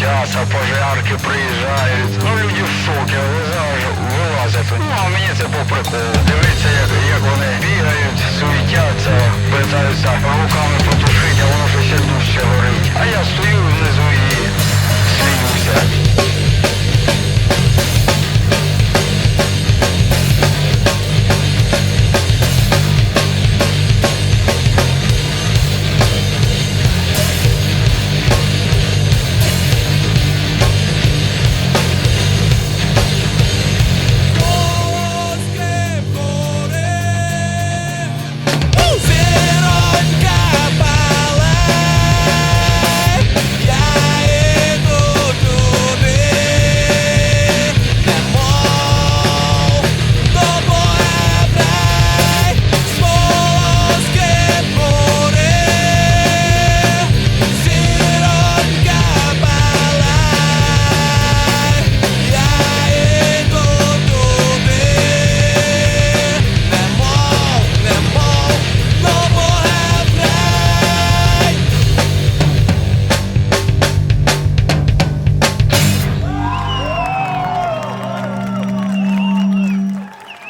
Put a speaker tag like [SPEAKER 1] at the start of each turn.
[SPEAKER 1] светятся, пожарки приїжджають. Ну люди в шоке, ви зараз вилазять. Ну а мені це по приколу. Дивіться, як, як вони.